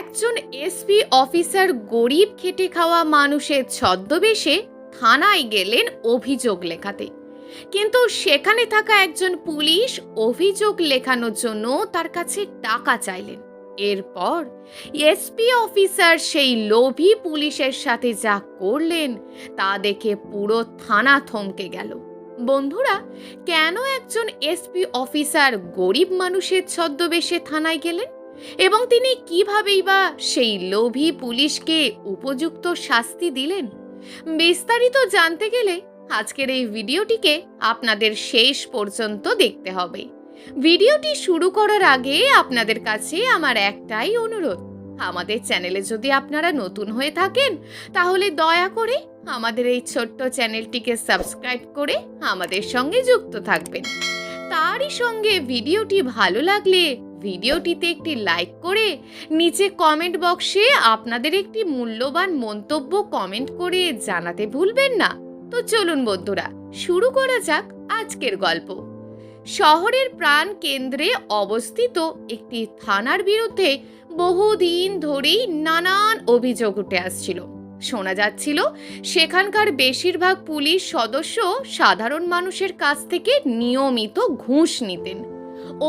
একজন SP officer গরিব খেটে খাওয়া মানুষের ছদ্মবেশে থানায় গেলেন অভিযোগ লেখাতে। কিন্তু সেখানে থাকা একজন পুলিশ অভিযোগ লেখানোর জন্য তার কাছে টাকা চাইলেন। এরপর এসপি অফিসার সেই লোভী পুলিশের সাথে যা করলেন, তা দেখে পুরো থানা থমকে গেল। বন্ধুরা, কেন একজন এসপি অফিসার গরিব মানুষের ছদ্মবেশে থানায় গেলেন? এবং তিনি কিভাবেই বা সেই লোভী পুলিশকে উপযুক্ত শাস্তি দিলেন? বিস্তারিত জানতে গেলে আজকের এই ভিডিওটিকে আপনাদের শেষ পর্যন্ত দেখতে হবে। ভিডিওটি শুরু করার আগে আপনাদের কাছে আমার একটাই অনুরোধ। আমাদের চ্যানেলে যদি আপনারা নতুন হয়ে থাকেন, তাহলে দয়া করে আমাদের এই ছোট্ট চ্যানেলটিকে সাবস্ক্রাইব করে আমাদের সঙ্গে যুক্ত থাকবেন। তারই সঙ্গে ভিডিওটি ভালো লাগলে ভিডিওটিতে একটি লাইক করে নিচে কমেন্ট বক্সে আপনাদের একটি মূল্যবান মন্তব্য কমেন্ট করে জানাতে ভুলবেন না। তো চলুন বন্ধুরা, শুরু করা যাক আজকের গল্প। শহরের প্রাণ কেন্দ্রে অবস্থিত একটি থানার বিরুদ্ধে বহুদিন ধরেই নানান অভিযোগ উঠে আসছিল। শোনা যাচ্ছিল, সেখানকার বেশিরভাগ পুলিশ সদস্য সাধারণ মানুষের কাছ থেকে নিয়মিত ঘুষ নিতেন।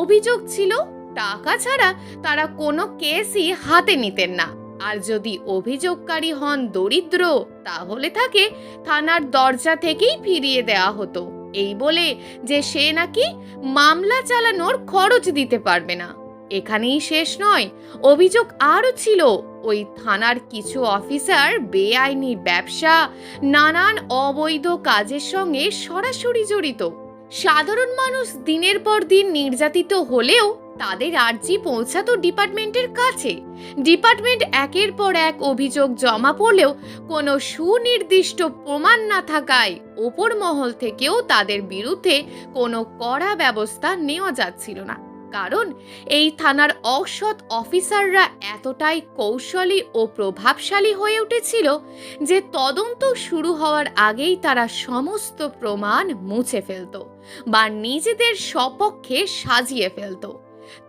অভিযোগ ছিল টাকা ছাড়া তারা কোনো কেসই হাতে নিতেন না। আর যদি অভিযোগকারী হন দরিদ্র, তাহলে তাকে থানার দরজা থেকেই ফিরিয়ে দেওয়া হতো। এই বলে যে সে নাকি মামলা চালানোর খরচ দিতে পারবে না। এখানেই শেষ নয়, অভিযোগ আরও ছিল, ওই থানার কিছু অফিসার, বেআইনি ব্যবসা, নানান অবৈধ কাজের সঙ্গে সরাসরি জড়িত। সাধারণ মানুষ দিনের পর দিন নির্যাতিত হলেও তাদের আর্জি পৌঁছাতো ডিপার্টমেন্টের কাছে। ডিপার্টমেন্ট একের পর এক অভিযোগ জমা পড়লেও কোনো সুনির্দিষ্ট প্রমাণ না থাকায় ওপর মহল থেকেও তাদের বিরুদ্ধে কোনো কড়া ব্যবস্থা নেওয়া যাচ্ছিল না। কারণ এই থানার অসৎ অফিসাররা এতটাই কৌশলী ও প্রভাবশালী হয়ে উঠেছিল যে তদন্ত শুরু হওয়ার আগেই তারা সমস্ত প্রমাণ মুছে ফেলত বা নিজেদের সপক্ষে সাজিয়ে ফেলত।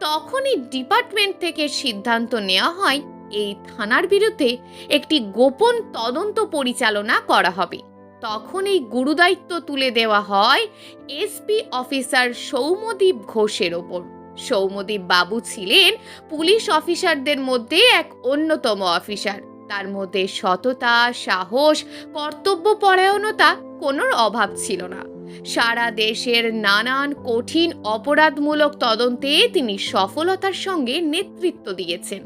তখনই ডিপার্টমেন্ট থেকে সিদ্ধান্ত নেওয়া হয় এই থানার বিরুদ্ধে একটি গোপন তদন্ত পরিচালনা করা হবে। তখন এই গুরুদায়িত্ব তুলে দেওয়া হয় এসপি অফিসার সৌমদীপ ঘোষের ওপর। সৌমদীপ বাবু ছিলেন পুলিশ অফিসারদের মধ্যে এক অন্যতম অফিসার। তার মধ্যে সততা, সাহস, কর্তব্যপরায়ণতা কোনো অভাব ছিল না। সারা দেশের নানান কঠিন অপরাধমূলক তদন্তে তিনি সফলতার সঙ্গে নেতৃত্ব দিয়েছেন।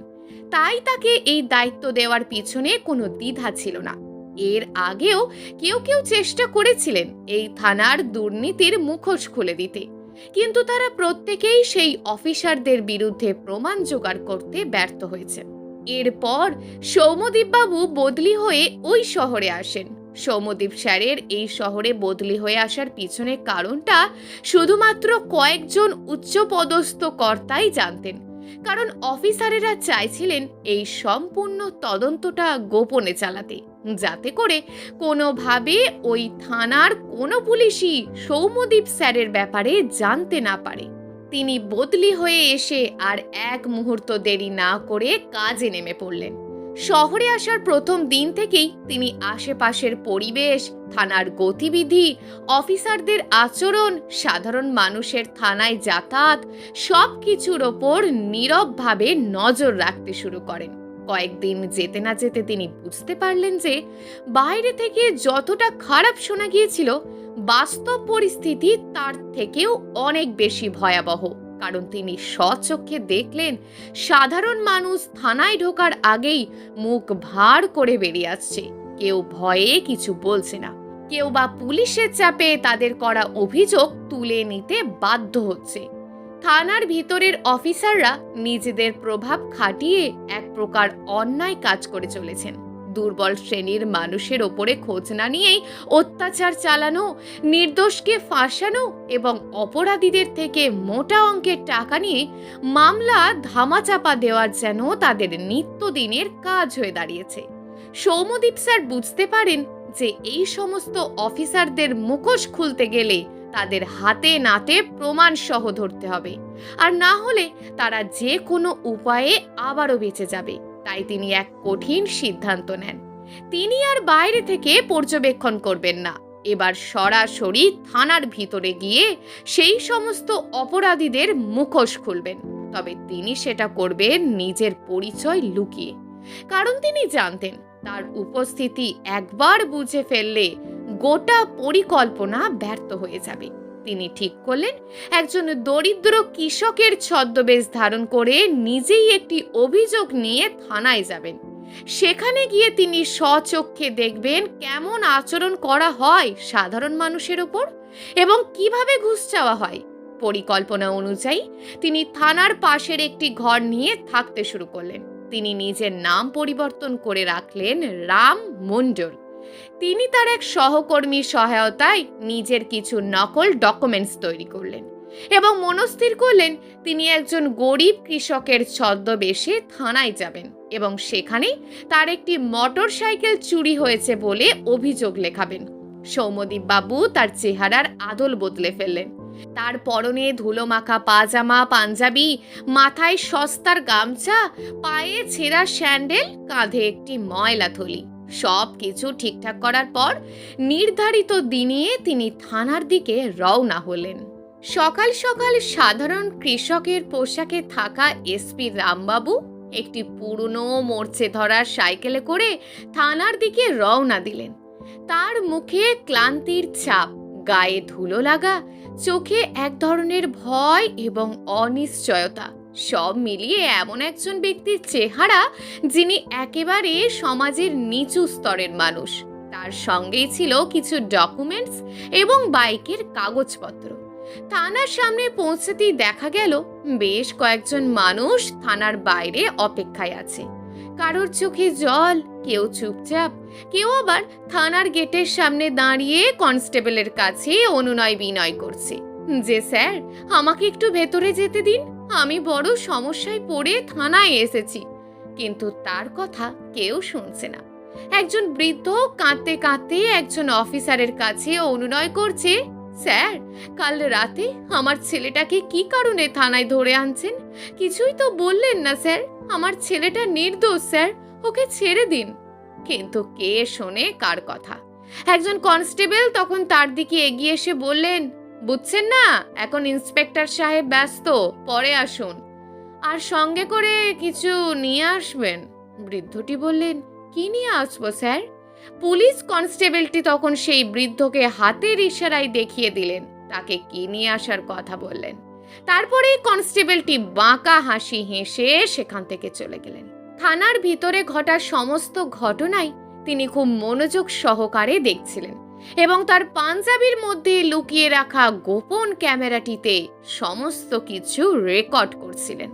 তাই তাকে এই দায়িত্ব দেওয়ার পিছনে কোনো দ্বিধা ছিল না। এর আগেও কেউ কেউ চেষ্টা করেছিলেন এই থানার দুর্নীতির মুখোশ খুলে দিতে। কিন্তু তারা প্রত্যেকেই সেই অফিসারদের বিরুদ্ধে প্রমাণ জোগাড় করতে ব্যর্থ হয়েছে এরপর সৌমদীপবাবু বদলি হয়ে ওই শহরে আসেন। সৌমদীপ স্যারের এই শহরে বদলি হয়ে আসার পিছনে কারণটা শুধুমাত্র কয়েকজন উচ্চপদস্থ কর্তাই জানতেন। কারণ অফিসারেরা চাইছিলেন এই সম্পূর্ণ তদন্তটা গোপনে চালাতে, যাতে করে কোনোভাবে ওই থানার কোনো পুলিশই সৌমদীপ স্যারের ব্যাপারে জানতে না পারে। তিনি বদলি হয়ে এসে আর এক মুহূর্ত দেরি না করে কাজে নেমে পড়লেন। শহরে আসার প্রথম দিন থেকেই তিনি আশেপাশের পরিবেশ, থানার গতিবিধি, অফিসারদের আচরণ, সাধারণ মানুষের থানায় যাতায়াত সব কিছুর ওপর নীরবভাবে নজর রাখতে শুরু করেন। কয়েকদিন যেতে না যেতে তিনি বুঝতে পারলেন যে, বাইরে থেকে যতটা খারাপ শোনা গিয়েছিল, বাস্তব পরিস্থিতি তার থেকেও অনেক বেশি ভয়াবহ। কারণ তিনি স্বচক্ষে দেখলেন, সাধারণ মানুষ থানায় ঢোকার আগেই মুখ ভার করে বেরিয়ে আসছে। কেউ ভয়ে কিছু বলছে না। কেউ বা পুলিশের চাপে তাদের করা অভিযোগ তুলে নিতে বাধ্য হচ্ছে। থানার ভিতরের অফিসাররা নিজেদের প্রভাব খাটিয়ে এক প্রকার অন্যায় কাজ করে চলেছেন। দুর্বল শ্রেণির মানুষের ওপরে খোঁজ না নিয়েই অত্যাচার চালানো, নির্দোষকে ফাঁসানো এবং অপরাধীদের থেকে মোটা অঙ্কের টাকা নিয়ে মামলা ধামাচাপা দেওয়ার যেন তাদের নিত্যদিনের কাজ হয়ে দাঁড়িয়েছে। সৌমদীপ স্যার বুঝতে পারেন যে এই সমস্ত অফিসারদের মুখোশ খুলতে গেলে তাদের হাতে নাতে প্রমাণ সহ ধরতে হবে। আর না হলে তারা যে কোনো উপায়ে আবারও বেঁচে যাবে। তাই তিনি এক কঠিন সিদ্ধান্ত নেন। তিনি আর বাইরে থেকে পর্যবেক্ষণ করবেন না। এবার সরাসরি থানার ভিতরে গিয়ে সেই সমস্ত অপরাধীদের মুখোশ খুলবেন। তবে তিনি সেটা করবেন নিজের পরিচয় লুকিয়ে। কারণ তিনি জানতেন, তার উপস্থিতি একবার বুঝে ফেললে গোটা পরিকল্পনা ব্যর্থ হয়ে যাবে। তিনি ঠিক করলেন। একজন দরিদ্র কৃষকের ছদ্মবেশ ধারণ করে নিজেই একটি অভিযোগ নিয়ে থানায় যাবেন। সেখানে গিয়ে তিনি স্বচক্ষে দেখবেন কেমন আচরণ করা হয় সাধারণ মানুষের ওপর এবং কীভাবে ঘুষ চাওয়া হয়। পরিকল্পনা অনুযায়ী তিনি থানার পাশের একটি ঘর নিয়ে থাকতে শুরু করলেন। তিনি নিজের নাম পরিবর্তন করে রাখলেন রাম মণ্ডল। তিনি তার এক সহকর্মীর সহায়তায় নিজের কিছু নকল ডকুমেন্টস তৈরি করলেন এবং মনস্থির করলেন তিনি একজন গরিব কৃষকের ছদ্মবেশে থানায় যাবেন এবং সেখানে তার একটি মোটর সাইকেল চুরি হয়েছে বলে অভিযোগ লেখাবেন। সৌমদীপ বাবু তার চেহারার আদল বদলে ফেললেন। তার পরনে ধুলোমাখা পাজামা, পাঞ্জাবি, মাথায় সস্তার গামছা, পায়ে ছেঁড়া স্যান্ডেল, কাঁধে একটি ময়লা থলি সব কিছু ঠিকঠাক করার পর নির্ধারিত দিনে তিনি থানার দিকে রওনা হলেন। সকাল সকাল সাধারণ কৃষকের পোশাকে থাকা এসপি রামবাবু একটি পুরনো মরচে ধরার সাইকেলে করে থানার দিকে রওনা দিলেন। তার মুখে ক্লান্তির ছাপ, গায়ে ধুলো লাগা, চোখে এক ধরনের ভয় এবং অনিশ্চয়তা। সব মিলিয়ে এমন একজন ব্যক্তির চেহারা যিনি একেবারে সমাজের নিচু স্তরের মানুষ। তার সঙ্গেই ছিল কিছু ডকুমেন্টস এবং বাইকের কাগজপত্র। থানার সামনে পৌঁছতেই দেখা গেল, বেশ কয়েকজন মানুষ থানার বাইরে অপেক্ষায় আছে। কারোর চোখে জল, কেউ চুপচাপ, কেউ আবার থানার গেটের সামনে দাঁড়িয়ে কনস্টেবলের কাছে অনুনয় বিনয় করছে। যে স্যার, আমাকে একটু ভেতরে যেতে দিন। আমি বড় সমস্যায় পড়ে থানায় এসেছি। কিন্তু তার কথা কেউ শুনছে না। একজন বৃদ্ধ কাঁদতে কাঁদতে একজন অফিসারের কাছে অনুনয় করছে, স্যার, কাল রাতে আমার ছেলেটাকে কি কারণে থানায় ধরে আনছেন? কিছুই তো বললেন না, স্যার। আমার ছেলেটা নির্দোষ, স্যার। ওকে ছেড়ে দিন। কিন্তু কে শোনে কার কথা? একজন কনস্টেবল তখন তার দিকে এগিয়ে এসে বললেন বুঝছেন না? এখন ইন্সপেক্টর সাহেব ব্যস্ত, পরে আসুন। আর সঙ্গে করে কিছু নিয়ে আসবেন। বৃদ্ধটি বললেন, কি নিয়ে আসব স্যার? পুলিশ কনস্টেবলটি তখন সেই বৃদ্ধকে হাতের ইশারায় দেখিয়ে দিলেন। তাকে কি নিয়ে আসার কথা বললেন। তারপরেই কনস্টেবলটি বাঁকা হাসি হেসে সেখান থেকে চলে গেলেন। থানার ভিতরে ঘটা সমস্ত ঘটনাই তিনি খুব মনোযোগ সহকারে দেখছিলেন। এবং তার পাঞ্জাবির মধ্যে লুকিয়ে রাখা গোপন ক্যামেরাটিতে সমস্ত কিছু রেকর্ড করছিলেন।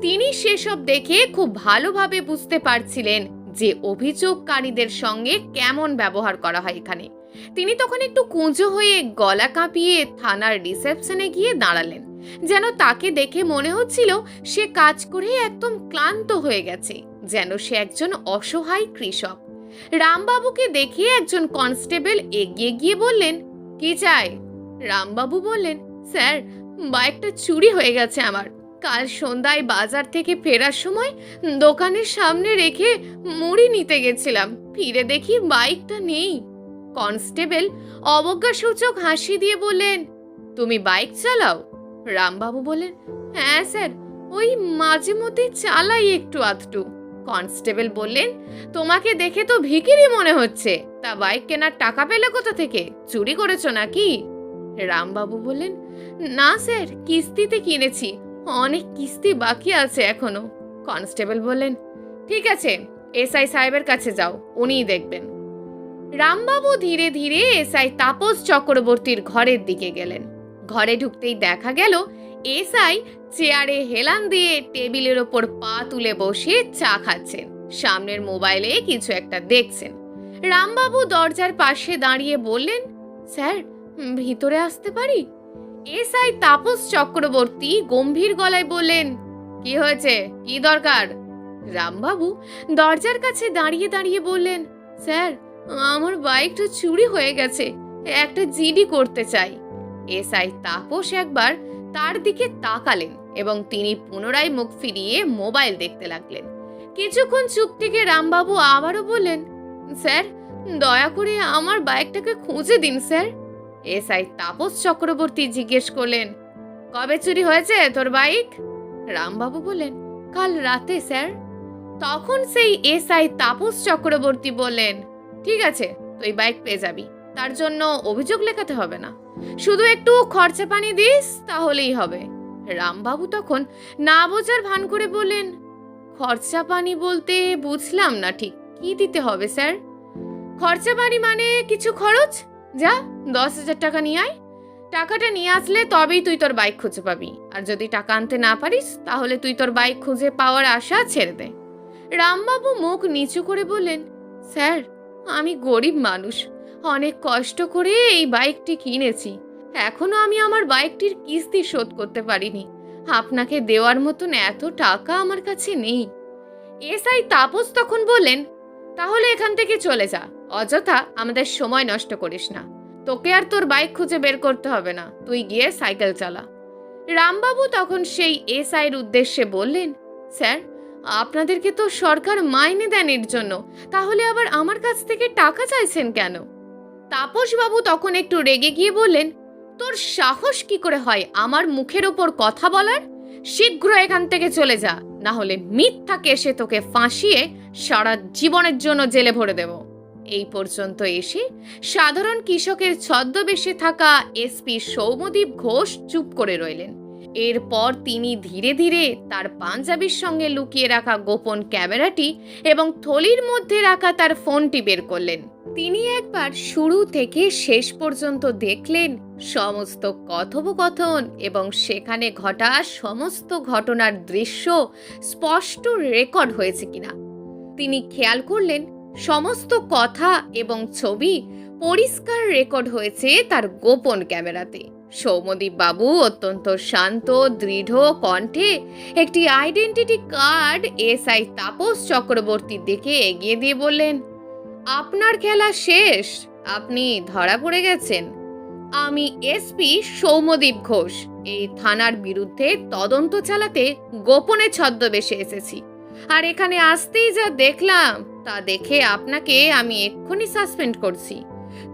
তিনি সেসব দেখে খুব ভালোভাবে বুঝতে পারছিলেন যে অভিযোগকারীদের সঙ্গে কেমন ব্যবহার করা হয় এখানে। তিনি তখন একটু কুঁজো হয়ে গলা কাঁপিয়ে থানার রিসেপশনে গিয়ে দাঁড়ালেন, যেন তাকে দেখে মনে হচ্ছিল সে কাজ করে একদম ক্লান্ত হয়ে গেছে, যেন সে একজন অসহায় কৃষক। রামবাবুকে দেখে একজন কনস্টেবল এগিয়ে গিয়ে বললেন, কি চাই? রামবাবু বললেন, স্যার, বাইকটা চুরি হয়ে গেছে আমার। কাল সন্ধ্যায় বাজার থেকে ফেরার সময় দোকানের সামনে রেখে মুড়ি নিতে গেছিলাম। ফিরে দেখি বাইকটা নেই। কনস্টেবল অবজ্ঞাসূচক হাসি দিয়ে বললেন, তুমি বাইক চালাও? রামবাবু বললেন হ্যাঁ স্যার, ওই মাঝে মধ্যে চালাই একটু আধটু। কনস্টেবল বললেন, তোমাকে দেখে তো ভিকিরি মনে হচ্ছে। তা বাইক কেনার টাকা পেলে কোথা থেকে? চুরি করেছ নাকি? রামবাবু বললেন, না স্যার, কিস্তিতে কিনেছি। অনেক কিস্তি বাকি আছে এখনও। কনস্টেবল বললেন, ঠিক আছে, এসআই সাহেবের কাছে যাও, উনিই দেখবেন। রামবাবু ধীরে ধীরে এসআই তাপস চক্রবর্তীর ঘরের দিকে গেলেন। ঘরে ঢুকতেই দেখা গেল এসআই চেয়ারে হেলান দিয়ে টেবিলের ওপর পা তুলে বসে চা খাচ্ছেন। সামনের মোবাইলে কিছু একটা দেখছেন। রামবাবু দরজার পাশে দাঁড়িয়ে বললেন, স্যার ভিতরে আসতে পারি? এসআই তাপস চক্রবর্তী গম্ভীর গলায় বললেন, কি হয়েছে? কি দরকার? রামবাবু দরজার কাছে দাঁড়িয়ে দাঁড়িয়ে বললেন, স্যার, আমার বাইকটা চুরি হয়ে গেছে, একটা জিডি করতে চাই। এসআই তাপস একবার তার দিকে তাকালেন এবং তিনি পুনরায় মুখ ফিরিয়ে মোবাইল দেখতে লাগলেন। কিছুক্ষণ চুপ থেকে রামবাবু আবারও বললেন, স্যার, দয়া করে আমার বাইকটাকে খুঁজে দিন, স্যার। এসআই তাপস চক্রবর্তী জিজ্ঞেস করলেন, কবে চুরি হয়েছে তোর বাইক? রামবাবু বললেন, কাল রাতে, স্যার। তখন সেই এসআই তাপস চক্রবর্তী বললেন, ঠিক আছে, তুই বাইক পেয়ে যাবি। তার জন্য অভিযোগ লেখাতে হবে না। শুধু একটু খরচা পানি দিস, তাহলেই হবে। রামবাবু তখন না বোঝার ভান করে বললেন, খরচা পানি বলতে বুঝলাম না ঠিক, কি দিতে হবে, স্যার? খরচা পানি মানে কিছু খরচ? যা, দশ হাজার টাকা নিয়ে আয়। টাকাটা নিয়ে আসলে তবেই তুই তোর বাইক খুঁজে পাবি। আর যদি টাকা আনতে না পারিস, তাহলে তুই তোর বাইক খুঁজে পাওয়ার আশা ছেড়ে দে। রামবাবু মুখ নিচু করে বললেন, স্যার, আমি গরিব মানুষ। অনেক কষ্ট করে এই বাইকটি কিনেছি। এখনও আমি আমার বাইকটির কিস্তি শোধ করতে পারিনি। আপনাকে দেওয়ার মতন এত টাকা আমার কাছে নেই। এসআই তাপস তখন বললেন, তাহলে এখান থেকে চলে যা। অযথা আমাদের সময় নষ্ট করিস না। তোকে আর তোর বাইক খুঁজে বের করতে হবে না। তুই গিয়ে সাইকেল চালা। রামবাবু তখন সেই এসআইয়ের উদ্দেশ্যে বললেন, স্যার, আপনাদেরকে তো সরকার মাইনে দেন এর জন্য। তাহলে আবার আমার কাছ থেকে টাকা চাইছেন কেন? তাপসবাবু তখন একটু রেগে গিয়ে বললেন, তোর সাহস কি করে হয় আমার মুখের ওপর কথা বলার? শীঘ্র এখান থেকে চলে যা, না হলে মিথ্যাকে এসে তোকে ফাঁসিয়ে সারা জীবনের জন্য জেলে ভরে দেব। এই পর্যন্ত এসে সাধারণ কৃষকের ছদ্মবেশে থাকা এসপি সৌমদীপ ঘোষ চুপ করে রইলেন। এরপর তিনি ধীরে ধীরে তার পাঞ্জাবির সঙ্গে লুকিয়ে রাখা গোপন ক্যামেরাটি এবং থলির মধ্যে রাখা তার ফোনটি বের করলেন। তিনি একবার শুরু থেকে শেষ পর্যন্ত দেখলেন সমস্ত কথোপকথন এবং সেখানে ঘটা সমস্ত ঘটনার দৃশ্য স্পষ্ট রেকর্ড হয়েছে কিনা। তিনি খেয়াল করলেন সমস্ত কথা এবং ছবি পরিষ্কার রেকর্ড হয়েছে তার গোপন ক্যামেরাতে। সৌমদীপ বাবু অত্যন্ত শান্ত, দৃঢ় কণ্ঠে একটি আইডেন্টিটি কার্ড এসআই তাপস চক্রবর্তীর দিকে এগিয়ে দিয়ে বললেন আপনার খেলা শেষ। আপনি ধরা পড়ে গেছেন। আমি এসপি সৌমদীপ ঘোষ। এই থানার বিরুদ্ধে তদন্ত চালাতে গোপনে ছদ্মবেশে এসেছি। আর এখানে আসতেই যা দেখলাম, তা দেখে আপনাকে আমি এক্ষুনি সাসপেন্ড করছি।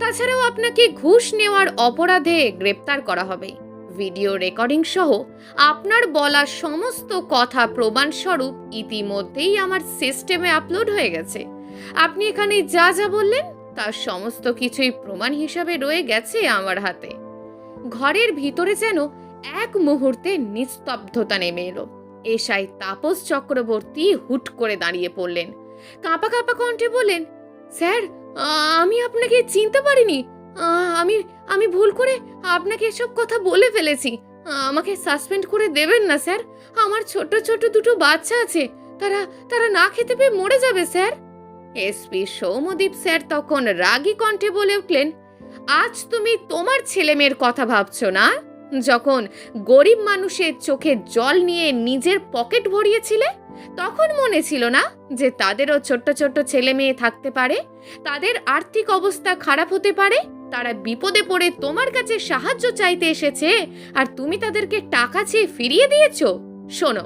তাছাড়াও আপনাকে ঘুষ নেওয়ার অপরাধে গ্রেপ্তার করা হবে। ভিডিও রেকর্ডিং সহ আপনার বলা সমস্ত কথা প্রমাণস্বরূপ ইতিমধ্যেই আমার সিস্টেমে আপলোড হয়ে গেছে। আপনি এখানে যা যা বললেন, তার সমস্ত কিছুই প্রমাণ হিসাবে রয়ে গেছে আমার হাতে। ঘরের ভিতরে যেন এক মুহূর্তে নিস্তব্ধতা নেমে এলো। এসাই তাপস চক্রবর্তী হুট করে দাঁড়িয়ে পড়লেন। কাঁপা কাঁপা কণ্ঠে বললেন, স্যার, আমি আপনাকে চিনতে পারিনি। আমি আমি ভুল করে আপনাকে এসব কথা বলে ফেলেছি। আমাকে সাসপেন্ড করে দেবেন না, স্যার। আমার ছোট ছোট দুটো বাচ্চা আছে। তারা তারা না খেতে পেয়ে মরে যাবে, স্যার। এসপি সৌমদীপ স্যার তখন রাগী কণ্ঠে বলে উঠলেন, আজ তুমি তোমার ছেলেমেয়ের কথা ভাবছ না? যখন গরিব মানুষের চোখে জল নিয়ে নিজের পকেট ভরিয়েছিলে, তখন মনে ছিল না যে তাদেরও ছোট্ট ছোট্ট ছেলে মেয়ে থাকতে পারে? তাদের আর্থিক অবস্থা খারাপ হতে পারে? তারা বিপদে পড়ে তোমার কাছে সাহায্য চাইতে এসেছে আর তুমি তাদেরকে টাকা চেয়ে ফিরিয়ে দিয়েছ? শোনো,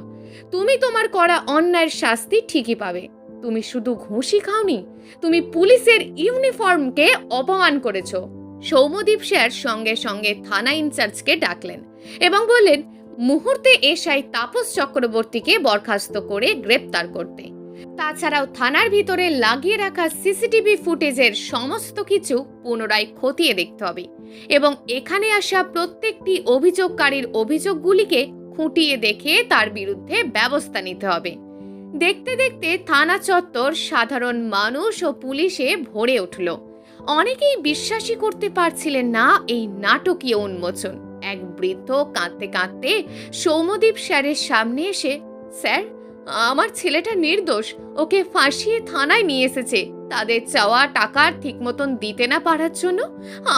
তুমি তোমার করা অন্যায়ের শাস্তি ঠিকই পাবে। তুমি শুধু ঘুষি খাওনি, তুমি পুলিশের ইউনিফর্মকে অপমান করেছ। সৌমদীপ স্যার সঙ্গে সঙ্গে থানা ইনচার্জকে ডাকলেন এবং বললেন, মুহূর্তে এসআই তাপস চক্রবর্তীকে বরখাস্ত করে গ্রেপ্তার করতে। তাছাড়াও থানার ভিতরে লাগিয়ে রাখা সিসিটিভি ফুটেজের সমস্ত কিছু পুনরায় খতিয়ে দেখতে হবে এবং এখানে আসা প্রত্যেকটি অভিযোগকারীর অভিযোগগুলিকে খুঁটিয়ে দেখে তার বিরুদ্ধে ব্যবস্থা নিতে হবে। দেখতে দেখতে থানা চত্বর সাধারণ মানুষ ও পুলিশে ভরে উঠল। অনেকেই বিশ্বাসই করতে পারছিলেন না এই নাটকীয় উন্মোচন। এক বৃদ্ধ কাঁদতে কাঁদতে সৌমদীপ স্যারের সামনে এসে, স্যার, আমার ছেলেটা নির্দোষ, ওকে ফাঁসিয়ে থানায় নিয়ে এসেছে। তাদের চাওয়া টাকার ঠিক মতন দিতে না পারার জন্য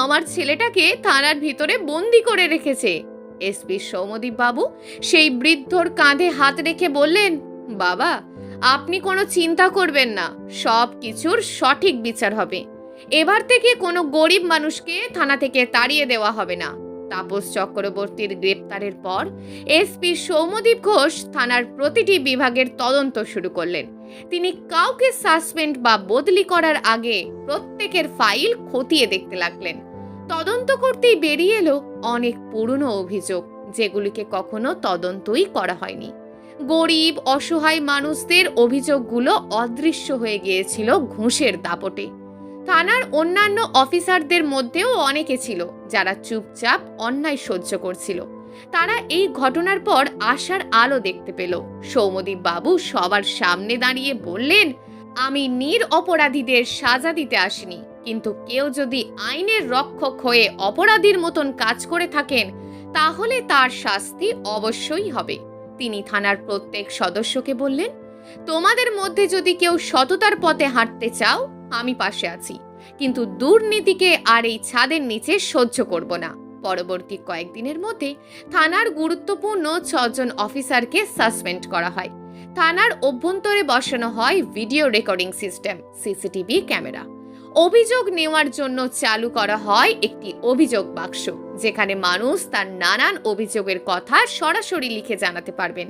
আমার ছেলেটাকে থানার ভিতরে বন্দি করে রেখেছে। এসপি সৌমদীপ বাবু সেই বৃদ্ধর কাঁধে হাত রেখে বললেন বাবা, আপনি কোনো চিন্তা করবেন না, সব কিছুর সঠিক বিচার হবে। এবার থেকে কোনো গরিব মানুষকে থানা থেকে তাড়িয়ে দেওয়া হবে না। তাপস চক্রবর্তীর গ্রেপ্তারের পর এসপি সৌমদীপ ঘোষ থানার প্রতিটি বিভাগের তদন্ত শুরু করলেন। তিনি কাউকে সাসপেন্ড বা বদলি করার আগে প্রত্যেকের ফাইল খতিয়ে দেখতে লাগলেন। তদন্ত করতেই বেরিয়ে এলো অনেক পুরনো অভিযোগ, যেগুলিকে কখনো তদন্তই করা হয়নি। গরিব, অসহায় মানুষদের অভিযোগগুলো অদৃশ্য হয়ে গিয়েছিল ঘুষের দাপটে। থানার অন্যান্য অফিসারদের মধ্যেও অনেকে ছিল যারা চুপচাপ অন্যায় সহ্য করছিল। তারা এই ঘটনার পর আশার আলো দেখতে পেল। সৌমদীপ বাবু সবার সামনে দাঁড়িয়ে বললেন, আমি নির অপরাধীদের সাজা দিতে আসিনি, কিন্তু কেউ যদি আইনের রক্ষক হয়ে অপরাধীর মতন কাজ করে থাকেন, তাহলে তার শাস্তি অবশ্যই হবে। তিনি থানার প্রত্যেক সদস্যকে বললেন, তোমাদের মধ্যে যদি কেউ সততার পথে হাঁটতে চাও, আমি পাশে আছি। কিন্তু দুর্নীতিকে আর এই ছাদের নিচে সহ্য করব না। পরবর্তী কয়েকদিনের মধ্যে থানার গুরুত্বপূর্ণ ছজন অফিসারকে সাসপেন্ড করা হয়। থানার অভ্যন্তরে বসানো হয় video recording system, CCTV camera. অভিযোগ নেওয়ার জন্য চালু করা হয় একটি অভিযোগ বাক্স, যেখানে মানুষ তার নানান অভিযোগের কথা সরাসরি লিখে জানাতে পারবেন।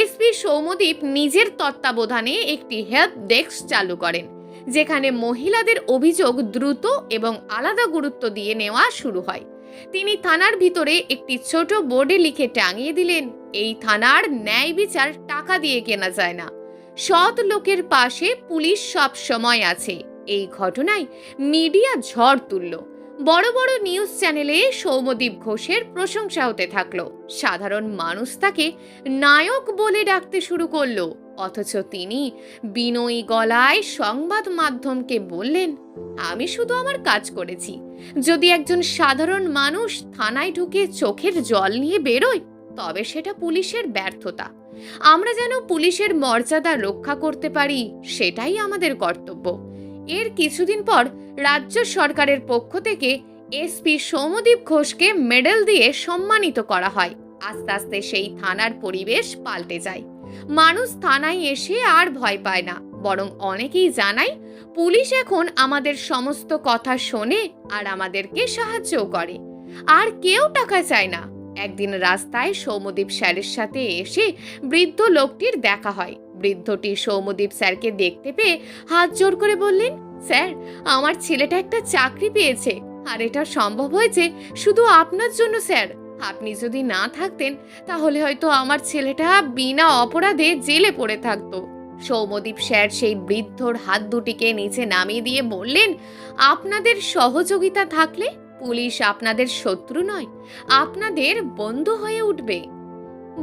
এসপি সৌমদীপ নিজের তত্ত্বাবধানে একটি হেল্প ডেস্ক চালু করেন, যেখানে মহিলাদের অভিযোগ দ্রুত এবং আলাদা গুরুত্ব দিয়ে নেওয়া শুরু হয়। তিনি থানার ভিতরে একটি ছোট বোর্ডে লিখে টাঙিয়ে দিলেন, এই থানার ন্যায় বিচার টাকা দিয়ে কেনা যায় না। সৎ লোকের পাশে পুলিশ সব সময় আছে। এই ঘটনায় মিডিয়া ঝড় তুলল। বড় বড় নিউজ চ্যানেলে সৌমদীপ ঘোষের প্রশংসা হতে থাকল। সাধারণ মানুষ তাকে নায়ক বলে ডাকতে শুরু করল। অথচ তিনি বিনয়ী গলায় সংবাদ মাধ্যমকে বললেন, আমি শুধু আমার কাজ করেছি। যদি একজন সাধারণ মানুষ থানায় ঢুকে চোখের জল নিয়ে বেরোয়, তবে সেটা পুলিশের ব্যর্থতা। আমরা যেন পুলিশের মর্যাদা রক্ষা করতে পারি, সেটাই আমাদের কর্তব্য। এর কিছুদিন পর রাজ্য সরকারের পক্ষ থেকে এসপি সৌমদীপ ঘোষকে মেডেল দিয়ে সম্মানিত করা হয়। আস্তে আস্তে সেই থানার পরিবেশ পাল্টে যায়। মানুষ থানায় এসে আর ভয় পায় না। বরং অনেকেই জানায়, পুলিশ এখন আমাদের সমস্ত কথা শোনে আর আমাদেরকে সাহায্যও করে। আর কেউ টাকা চায় না। একদিন রাস্তায় সৌমদীপ স্যারের সাথে এসে বৃদ্ধ লোকটির দেখা হয়। বৃদ্ধটি সৌমদীপ স্যারকে দেখতে পেয়ে হাত জোর করে বললেন, স্যার, আমার ছেলেটা একটা চাকরি পেয়েছে, আর এটা সম্ভব হয়েছে শুধু আপনার জন্য, স্যার। আপনি যদি না থাকতেন, তাহলে হয়তো আমার ছেলেটা বিনা অপরাধে জেলে পড়ে থাকতো। সৌমদীপ স্যার সেই বৃদ্ধর হাত দুটিকে নিচে নামিয়ে দিয়ে বললেন, আপনাদের সহযোগিতা থাকলে পুলিশ আপনাদের শত্রু নয়, আপনাদের বন্ধু হয়ে উঠবে।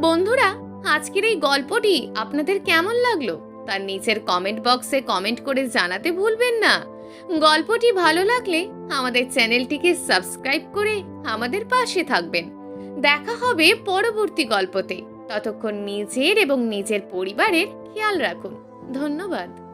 বন্ধুরা আজকের এই গল্পটি আপনাদের কেমন লাগল? তার নিচের কমেন্ট বক্সে কমেন্ট করে জানাতে ভুলবেন না। গল্পটি ভালো লাগলে আমাদের চ্যানেলটিকে সাবস্ক্রাইব করে আমাদের পাশে থাকবেন। দেখা হবে পরবর্তী গল্পতে। ততক্ষণ নিজের এবং নিজের পরিবারের খেয়াল রাখুন। ধন্যবাদ।